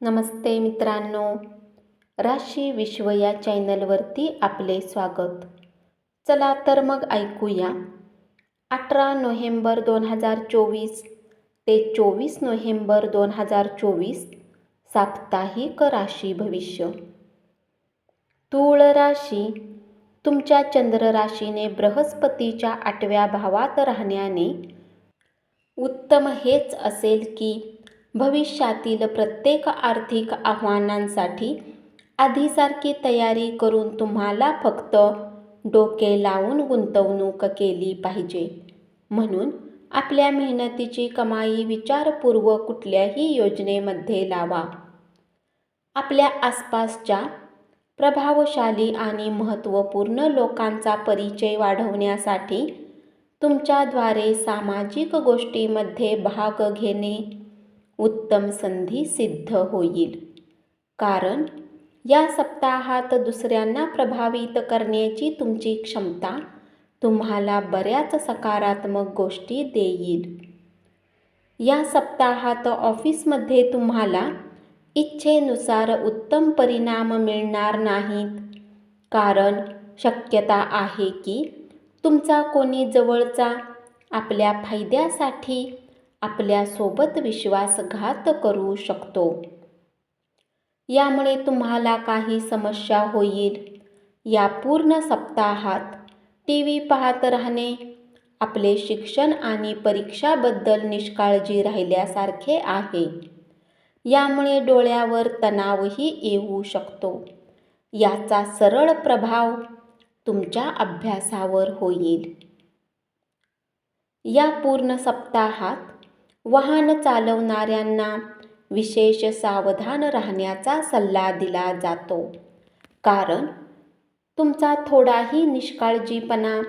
नमस्ते मित्रांनो. राशी विश्व या चॅनलवरती आपले स्वागत. चला तर मग ऐकूया. अठरा नोव्हेंबर दोन हजार चोवीस ते चोवीस नोव्हेंबर दोन हजार चोवीस साप्ताहिक राशी भविष्य. तूळ राशी तुमच्या चंद्र राशीने बृहस्पतीच्या आठव्या भावात राहण्याने उत्तम हेच असेल की भविष्यातील प्रत्येक आर्थिक आव्हानांसाठी आधीसारखी तयारी करून तुम्हाला फक्त डोके लावून गुंतवणूक केली पाहिजे. म्हणून आपल्या मेहनतीची कमाई विचारपूर्वक कुठल्याही योजनेमध्ये लावा. आपल्या आसपासच्या प्रभावशाली आणि महत्त्वपूर्ण लोकांचा परिचय वाढवण्यासाठी तुमच्याद्वारे सामाजिक गोष्टीमध्ये भाग घेणे उत्तम संधी सिद्ध होईल. कारण या सप्ताहात दुसऱ्यांना प्रभावित करण्याची तुमची क्षमता तुम्हाला बऱ्याच सकारात्मक गोष्टी देईल. या सप्ताहात ऑफिसमध्ये तुम्हाला इच्छेनुसार उत्तम परिणाम मिळणार नाहीत. कारण शक्यता आहे की तुमचा कोणी जवळचा आपल्या फायद्यासाठी आपल्यासोबत विश्वासघात करू शकतो. यामुळे तुम्हाला काही समस्या होईल. या पूर्ण सप्ताहात टी व्ही पाहत राहणे आपले शिक्षण आणि परीक्षाबद्दल निष्काळजी राहिल्यासारखे आहे. यामुळे डोळ्यावर तणावही येऊ शकतो. याचा सरळ प्रभाव तुमच्या अभ्यासावर होईल. या पूर्ण सप्ताहात वाहन चालवणाऱ्यांना विशेष सावधान राहण्याचा सल्ला दिला जातो. कारण तुमचा थोडाही निष्काळजीपणा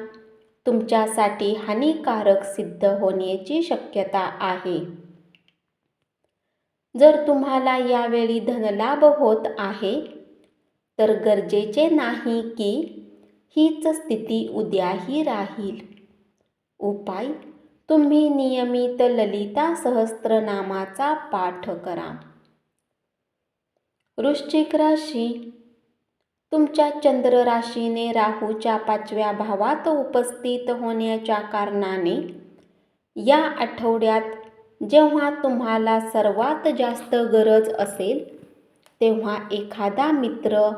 तुमच्यासाठी हानिकारक सिद्ध होण्याची शक्यता आहे. जर तुम्हाला यावेळी धनलाभ होत आहे तर गरजेचे नाही की हीच स्थिती उद्याही राहील. उपाय तुम्ही नियमित ललिता सहस्त्रनामाचा पाठ करा. वृश्चिक राशी. तुमच्या चंद्र राशीने राहूच्या पाचव्या भावात उपस्थित होण्याच्या कारणाने या आठवड्यात जेव्हा तुम्हाला सर्वात जास्त गरज असेल तेव्हा एखादा मित्र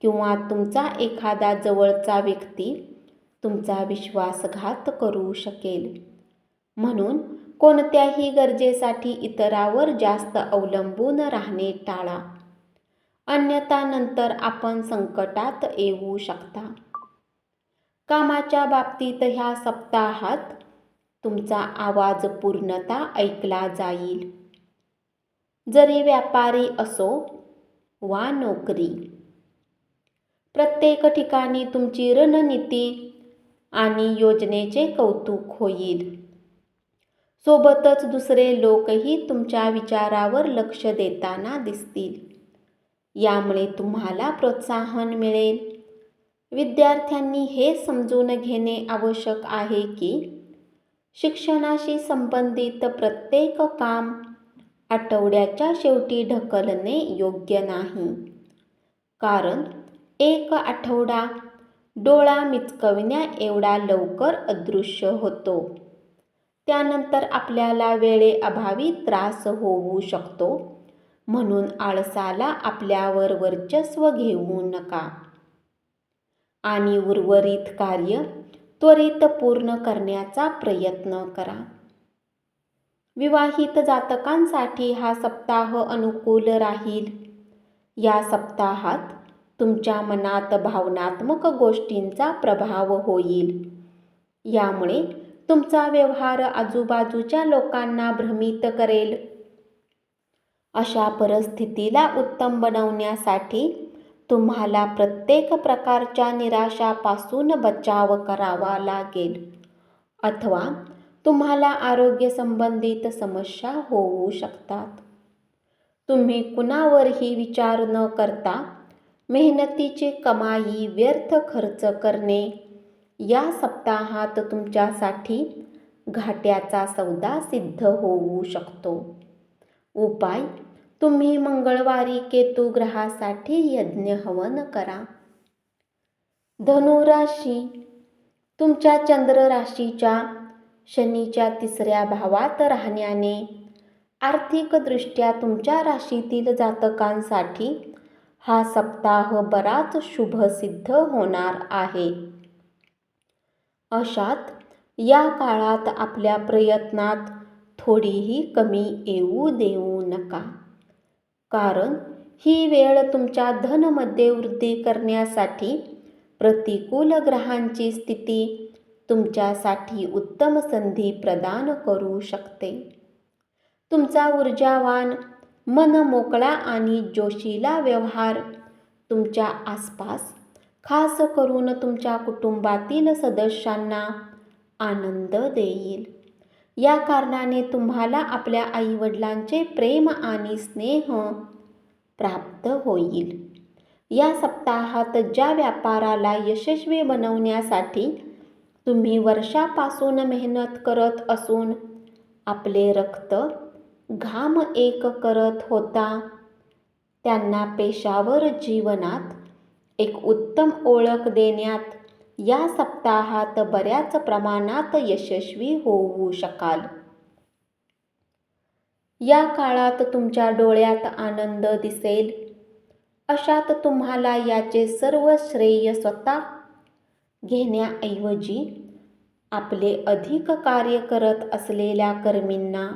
किंवा तुमचा एखादा जवळचा व्यक्ती तुमचा विश्वासघात करू शकेल. म्हणून कोणत्याही गरजेसाठी इतरावर जास्त अवलंबून राहणे टाळा. अन्यथा नंतर आपण संकटात येऊ शकता. कामाच्या बाबतीत ह्या सप्ताहात तुमचा आवाज पूर्णता ऐकला जाईल. जरी व्यापारी असो वा नोकरी प्रत्येक ठिकाणी तुमची रणनीती आणि योजनेचे कौतुक होईल. सोबतच दुसरे लोकही तुमच्या विचारावर लक्ष देताना दिसतील. यामुळे तुम्हाला प्रोत्साहन मिळेल. विद्यार्थ्यांनी हे समजून घेणे आवश्यक आहे की शिक्षणाशी संबंधित प्रत्येक काम आठवड्याच्या शेवटी ढकलणे योग्य नाही. कारण एक आठवडा डोळा मिचकविण्या एवढा लवकर अदृश्य होतो. त्यानंतर आपल्याला वेळेअभावी त्रास होऊ शकतो. म्हणून आळसाला आपल्यावर वर्चस्व घेऊ नका. आणि उर्वरित कार्य त्वरित पूर्ण करण्याचा प्रयत्न करा. विवाहित जातकांसाठी हा सप्ताह अनुकूल राहील. या सप्ताहात तुमच्या मनात भावनात्मक गोष्टींचा प्रभाव होईल. यामुळे तुमचा व्यवहार आजूबाजूच्या लोकांना भ्रमित करेल. अशा परिस्थितीला उत्तम बनवण्यासाठी तुम्हाला प्रत्येक प्रकारच्या निराशापासून बचाव करावा लागेल. अथवा तुम्हाला आरोग्यसंबंधित समस्या होऊ शकतात. तुम्ही कुणावरही विचार न करता मेहनतीची कमाई व्यर्थ खर्च करणे या सप्ताहात तुमच्यासाठी घाट्याचा सौदा सिद्ध होऊ शकतो. उपाय तुम्ही मंगळवारी केतू ग्रहासाठी यज्ञ हवन करा. धनुराशी तुमच्या चंद्र राशीच्या शनीच्या तिसऱ्या भावात राहण्याने आर्थिकदृष्ट्या तुमच्या राशीतील जातकांसाठी हा सप्ताह बराच शुभ सिद्ध होणार आहे. अशात या काळात आपल्या प्रयत्नात थोडीही कमी येऊ देऊ नका. कारण ही वेळ तुमच्या धनमध्ये वृद्धी करण्यासाठी प्रतिकूल ग्रहांची स्थिती तुमच्यासाठी उत्तम संधी प्रदान करू शकते. तुमचा ऊर्जावान मन मोकळा आणि जोशीला व्यवहार तुमच्या आसपास खास करून तुमच्या कुटुंबातील सदस्यांना आनंद देईल. या कारणाने तुम्हाला आपल्या आईवडिलांचे प्रेम आणि स्नेह प्राप्त होईल. या सप्ताहात ज्या व्यापाराला यशस्वी बनवण्यासाठी तुम्ही वर्षापासून मेहनत करत असून आपले रक्त घाम एक करत होता त्यांना पेशावर जीवनात एक उत्तम ओळख देण्यात या सप्ताहात बऱ्याच प्रमाणात यशस्वी होऊ शकाल. या काळात तुमच्या डोळ्यात आनंद दिसेल. अशात तुम्हाला याचे सर्व श्रेय स्वतः घेण्याऐवजी आपले अधिक कार्य करत असलेल्या कर्मींना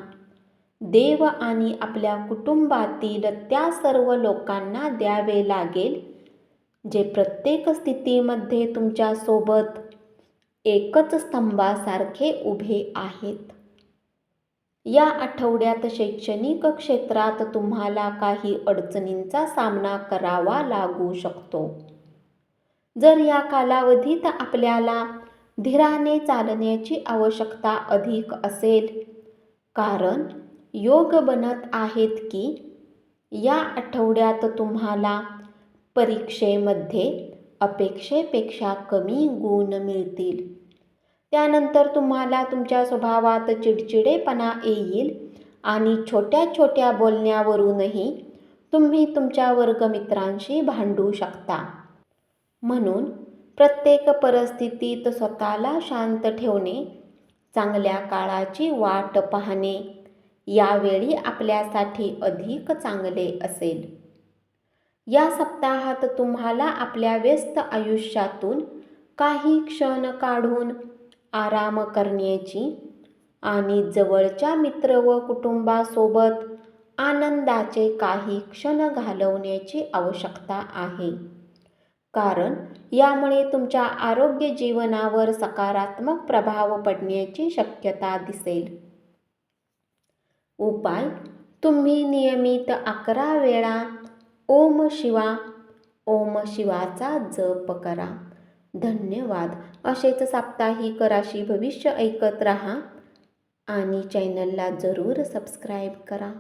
देव आणि आपल्या कुटुंबातील त्या सर्व लोकांना द्यावे लागेल. जे प्रत्येक स्थितीमध्ये तुमच्यासोबत एकच स्तंभासारखे उभे आहेत. या आठवड्यात शैक्षणिक क्षेत्रात तुम्हाला काही अडचणींचा सामना करावा लागू शकतो. जर या कालावधीत आपल्याला धीराने चालण्याची आवश्यकता अधिक असेल कारण योग बनत आहेत की या आठवड्यात तुम्हाला परीक्षेमध्ये अपेक्षेपेक्षा कमी गुण मिळतील. त्यानंतर तुम्हाला तुमच्या स्वभावात चिडचिडेपणा येईल आणि छोट्या छोट्या बोलण्यावरूनही तुम्ही तुमच्या वर्गमित्रांशी भांडू शकता. म्हणून प्रत्येक परिस्थितीत स्वतःला शांत ठेवणे चांगल्या काळाची वाट पाहणे यावेळी आपल्यासाठी अधिक चांगले असेल. या सप्ताहात तुम्हाला आपल्या व्यस्त आयुष्यातून काही क्षण काढून आराम करण्याची आणि जवळच्या मित्र व कुटुंबासोबत आनंदाचे काही क्षण घालवण्याची आवश्यकता आहे. कारण यामुळे तुमच्या आरोग्य जीवनावर सकारात्मक प्रभाव पडण्याची शक्यता दिसेल. उपाय तुम्ही नियमित अकरा वेळा ओम शिवा ओम शिवाचा जप करा. धन्यवाद. असेच साप्ताहिक राशी भविष्य ऐकत रहा आणि चॅनलला जरूर सबस्क्राईब करा.